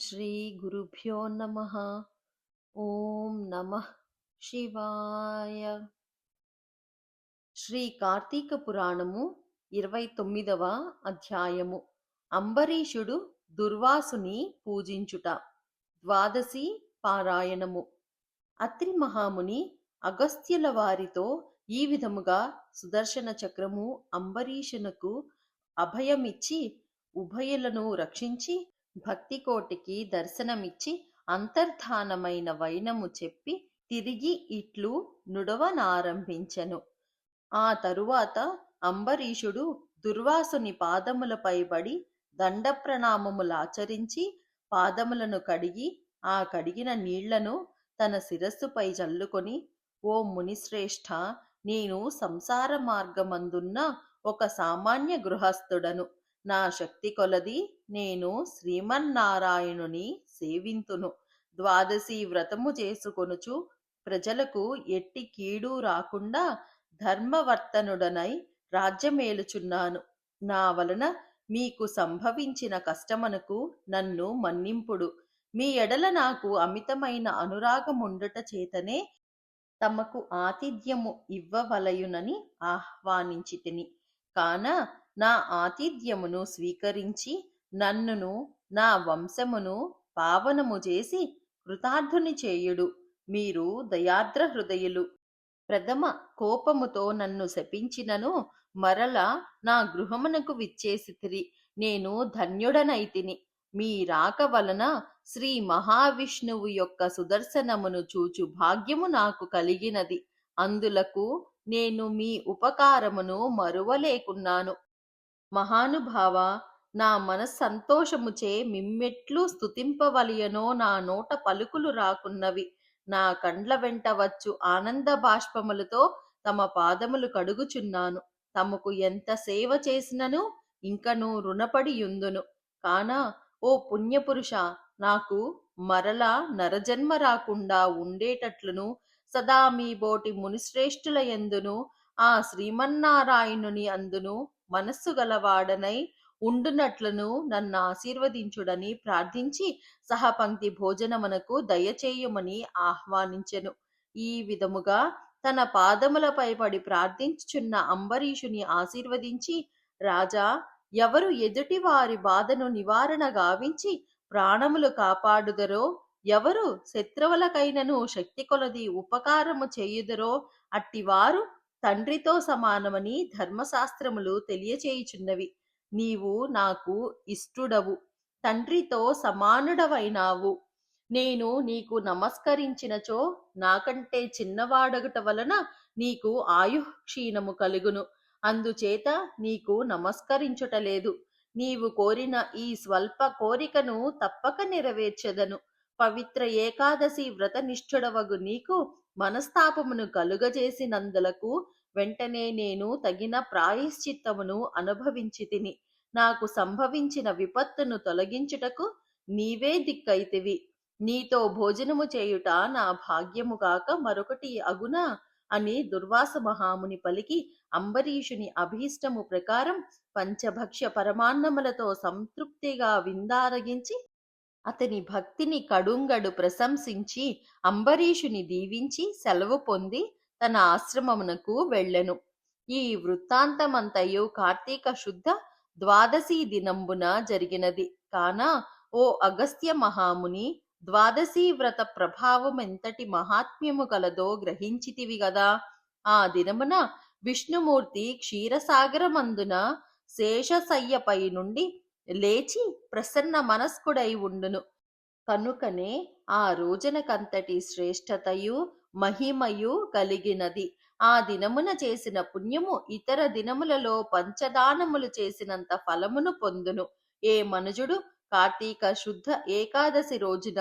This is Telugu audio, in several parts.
శ్రీ గురుభ్యో నమ. ఓం నమ శివాయ. శ్రీ కార్తీక పురాణము ఇరవై తొమ్మిదవ అధ్యాయము. అంబరీషుడు దుర్వాసుని పూజించుట. ద్వాదశి పారాయణము. అత్రి మహాముని అగస్త్యుల వారితో ఈ విధముగా సుదర్శన చక్రము అంబరీషునకు అభయమిచ్చి ఉభయలను రక్షించి భక్తి కోటికి దర్శనమిచ్చి అంతర్ధానమైన వైనము చెప్పి తిరిగి ఇట్లు నుడవనారంభించెను. ఆ తరువాత అంబరీషుడు దుర్వాసుని పాదములపై బడి దండ ప్రణామములాచరించి పాదములను కడిగి ఆ కడిగిన నీళ్ళను తన శిరస్సుపై చల్లుకొని ఓ మునిశ్రేష్ఠ నేను సంసార మార్గమందున్న ఒక సామాన్య గృహస్థుడను. నా శక్తి కొలది నేను శ్రీమన్నారాయణుని సేవింతును. ద్వాదశి వ్రతము చేసుకొనుచు ప్రజలకు ఎట్టి కీడు రాకుండా ధర్మవర్తనుడనై రాజ్యమేలుచున్నాను. నా వలన మీకు సంభవించిన కష్టమునకు నన్ను మన్నింపుడు. మీ ఎడల నాకు అమితమైన అనురాగముండుట చేతనే తమకు ఆతిథ్యము ఇవ్వవలయునని ఆహ్వానించితిని. కాన నా ఆతిథ్యమును స్వీకరించి నన్నును నా వంశమును పావనము చేసి కృతార్థుని చేయుడు. మీరు దయాద్ర హృదయులు. ప్రథమ కోపముతో నన్ను శపించినను మరల నా గృహమునకు విచ్చేసితిరి. నేను ధన్యుడనైతిని. మీ రాక వలన శ్రీ మహావిష్ణువు యొక్క సుదర్శనమును చూచు భాగ్యము నాకు కలిగినది. అందులకు నేను మీ ఉపకారమును మరువలేకున్నాను. మహానుభావ నా మనస్సంతోషముచే మిమ్మెట్లు స్తుతింపవలయనో నా నోట పలుకులు రాకున్నవి. నా కండ్ల వెంట వచ్చు ఆనంద బాష్పములతో తమ పాదములు కడుగుచున్నాను. తమకు ఎంత సేవ చేసినను ఇంకను రుణపడి యుందును కాన ఓ పుణ్యపురుష నాకు మరల నరజన్మ రాకుండా ఉండేటట్లును సదా మీ బోటి మునిశ్రేష్ఠుల ఎందును ఆ శ్రీమన్నారాయణుని అందును మనస్సు గలవాడనై ఉండునట్లను నన్ను ఆశీర్వదించుడని ప్రార్థించి సహపంక్తి భోజనమునకు దయచేయమని ఆహ్వానించెను. ఈ విధముగా తన పాదములపై పడి ప్రార్థించుచున్న అంబరీషుని ఆశీర్వదించి రాజా ఎవరు ఎదుటి వారి బాధను నివారణ గావించి ప్రాణములు కాపాడుదరో ఎవరు శత్రువులకైనను శక్తి కొలది ఉపకారము చేయుదరో అట్టివారు తండ్రితో సమానమని ధర్మశాస్త్రములు తెలియచేయుచున్నవి. నీవు నాకు ఇష్టుడవు. తండ్రితో సమానుడవైనావు. నేను నీకు నమస్కరించినచో నాకంటే చిన్నవాడగుట వలన నీకు ఆయు క్షీణము కలుగును. అందుచేత నీకు నమస్కరించుటలేదు నీవు కోరిన ఈ స్వల్ప కోరికను తప్పక నెరవేర్చెదను. పవిత్ర ఏకాదశి వ్రతనిష్ఠుడవగు నీకు మనస్తాపమును కలుగజేసినందులకు వెంటనే నేను తగిన ప్రాయశ్చిత్తమును అనుభవించి తిని నాకు సంభవించిన విపత్తును తొలగించుటకు నీవే దిక్కైతివి. నీతో భోజనము చేయుట నా భాగ్యము కాక మరొకటి అగునా? అని దుర్వాస మహాముని పలికి అంబరీషుని అభీష్టము ప్రకారం పంచభక్ష్య పరమాన్నములతో సంతృప్తిగా విందారగించి అతని భక్తిని కడుంగడు ప్రశంసించి అంబరీషుని దీవించి సెలవు పొంది తన ఆశ్రమమునకు వెళ్ళెను. ఈ వృత్తాంతమంతయు కార్తీక శుద్ధ ద్వాదశి దినంబున జరిగినది. కాన ఓ అగస్త్య మహాముని ద్వాదశీ వ్రత ప్రభావం ఎంతటి మహాత్మ్యము గలదో గ్రహించితివి గదా. ఆ దినమున విష్ణుమూర్తి క్షీరసాగరమందున శేషశయ్యపై నుండి లేచి ప్రసన్న మనస్కుడై ఉండును. కనుకనే ఆ రోజునకంతటి శ్రేష్టతయు మహిమయు కలిగినది. ఆ దినమున చేసిన పుణ్యము ఇతర దినములలో పంచదానములు చేసినంత ఫలమును పొందును. ఏ మనుజుడు కార్తీక శుద్ధ ఏకాదశి రోజున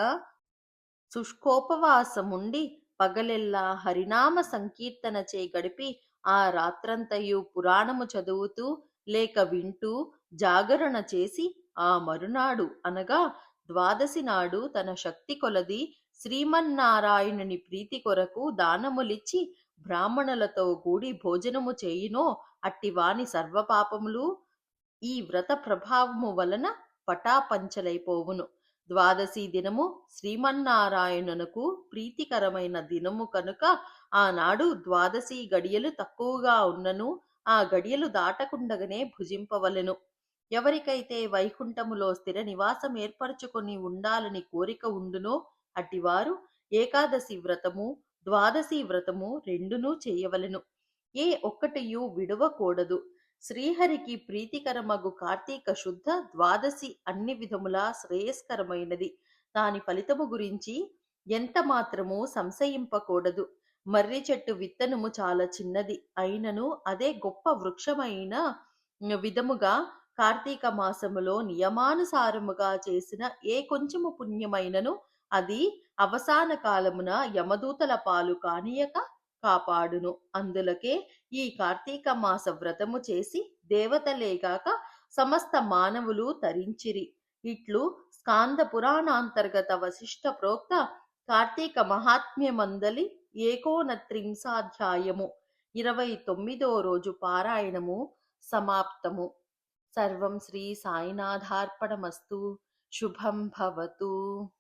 శుష్కోపవాసముండి పగలెల్లా హరినామ సంకీర్తన చే గడిపి ఆ రాత్రంతయు పురాణము చదువుతూ లేక వింటూ జాగరణ చేసి ఆ మరునాడు అనగా ద్వాదశి నాడు తన శక్తి కొలది శ్రీమన్నారాయణుని ప్రీతి కొరకు దానములిచ్చి బ్రాహ్మణులతో కూడి భోజనము చేయునో అట్టివాని సర్వపాపములు ఈ వ్రత ప్రభావము వలన పటాపంచలైపోవును. ద్వాదశి దినము శ్రీమన్నారాయణునకు ప్రీతికరమైన దినము కనుక ఆనాడు ద్వాదశి గడియలు తక్కువగా ఉన్నను ఆ గడియలు దాటకుండగనే భుజింపవలెను. ఎవరికైతే వైకుంఠములో స్థిర నివాసం ఏర్పరచుకొని ఉండాలని కోరిక ఉండునో అట్టివారు ఏకాదశి వ్రతము ద్వాదశి వ్రతము రెండునూ చేయవలెను. ఏ ఒక్కటియు విడవకూడదు. శ్రీహరికి ప్రీతికరమగు కార్తీక శుద్ధ ద్వాదశి అన్ని విధములా శ్రేయస్కరమైనది. దాని ఫలితము గురించి ఎంత మాత్రము సంశయింపకూడదు. మర్రి చెట్టు విత్తనము చాలా చిన్నది. అయినను అదే గొప్ప వృక్షమైన విధముగా కార్తీక మాసములో నియమానుసారముగా చేసిన ఏ కొంచెము పుణ్యమైనను అది అవసాన కాలమున యమదూతల పాలు కానియక కాపాడును. అందులకే ఈ కార్తీక మాస వ్రతము చేసి దేవతలేగాక సమస్త మానవులు తరించిరి. ఇట్లు స్కాంద పురాణాంతర్గత వశిష్ట ప్రోక్త కార్తీక మహాత్మ్యమందలి ఏకోనత్రింశాధ్యాయము ఇరవై తొమ్మిదో రోజు పారాయణము సమాప్తము. सर्वं श्रीसाईनाथार्पणमस्तु शुभं भवतु।